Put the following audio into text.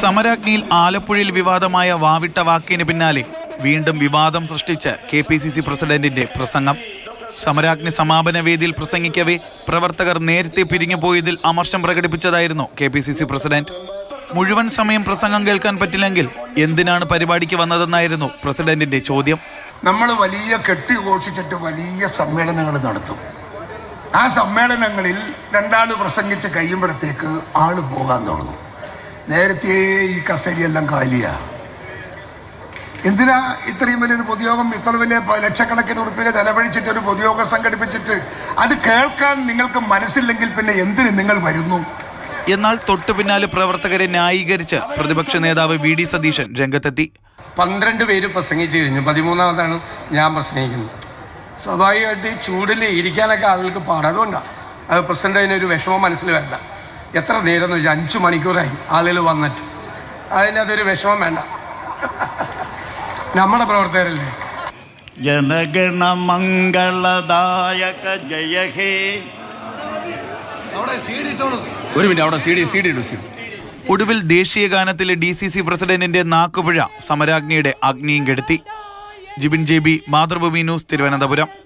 സമരാഗ്നിയിൽ ആലപ്പുഴയിൽ വിവാദമായ വാവിട്ട വാക്കിന് പിന്നാലെ വീണ്ടും വിവാദം സൃഷ്ടിച്ച കെ പി സി സി പ്രസിഡന്റിന്റെ പ്രസംഗം. സമരാഗ്നി സമാപന വേദിയിൽ പ്രസംഗിക്കവേ പ്രവർത്തകർ നേരത്തെ പിരിഞ്ഞുപോയതിൽ അമർഷം പ്രകടിപ്പിച്ചതായിരുന്നു K P C C president. മുഴുവൻ സമയം പ്രസംഗം കേൾക്കാൻ പറ്റില്ലെങ്കിൽ എന്തിനാണ് പരിപാടിക്ക് വന്നതെന്നായിരുന്നു പ്രസിഡന്റിന്റെ ചോദ്യം. നമ്മൾ വലിയ കെട്ടി ഘോഷിച്ചിട്ട് വലിയ സമ്മേളനങ്ങൾ നടത്തും. ആ സമ്മേളനങ്ങളിൽ രണ്ടാൾ പ്രസംഗിച്ച് കഴിയുമ്പോഴത്തേക്ക് ആൾ പോകാൻ തുടങ്ങും. നേരത്തെ ഈ കസേരയെല്ലാം കാലിയാ. എന്തിനാ ഇത്രയും വലിയൊരു പൊതുയോഗം ഇത്ര വലിയ പ- ലക്ഷക്കണക്കിന് ഉറുപ്പിക ചെലവഴിച്ചിട്ട് ഒരു പൊതുയോഗം സംഘടിപ്പിച്ചിട്ട്? അത് കേൾക്കാൻ നിങ്ങൾക്ക് മനസ്സില്ലെങ്കിൽ പിന്നെ എന്തിന് നിങ്ങൾ വരുന്നു? എന്നാൽ തൊട്ടു പിന്നാലെ പ്രവർത്തകരെ ന്യായീകരിച്ച് പ്രതിപക്ഷ നേതാവ് വി ഡി സതീശൻ രംഗത്തെത്തി. പന്ത്രണ്ട് പേര് പ്രസംഗിച്ചു കഴിഞ്ഞു. പതിമൂന്നാമതാണ് ഞാൻ പ്രസംഗിക്കുന്നത്. സ്വാഭാവികമായിട്ട് ഈ ചൂടിൽ ഇരിക്കാനൊക്കെ ആളുകൾക്ക് പാടതുകൊണ്ടാണ് അത് പ്രസിഡന്റ് അതിനൊരു വിഷമം മനസ്സിൽ വേണ്ട എത്ര നേരം എന്ന് വെച്ചാൽ അഞ്ചു മണിക്കൂറായി ആളുകൾ വന്നിട്ട്. അതിനകത്തൊരു വിഷമം വേണ്ട. നമ്മുടെ പ്രവർത്തകരല്ലേ? ജനഗണമംഗളദായക ജയ ഹേ. ഒരു മിനിറ്റ് അവിടെ സി ഡി സി ഡി ഇടൂ സി ഒടുവിൽ ദേശീയ ഗാനത്തിലെ ഡി സി സി പ്രസിഡന്റിന്റെ നാക്കുപുഴ സമരാഗ്നിയുടെ അഗ്നിയും കെടുത്തി. Jibin J B Mathrubhumi news Thiruvananthapuram.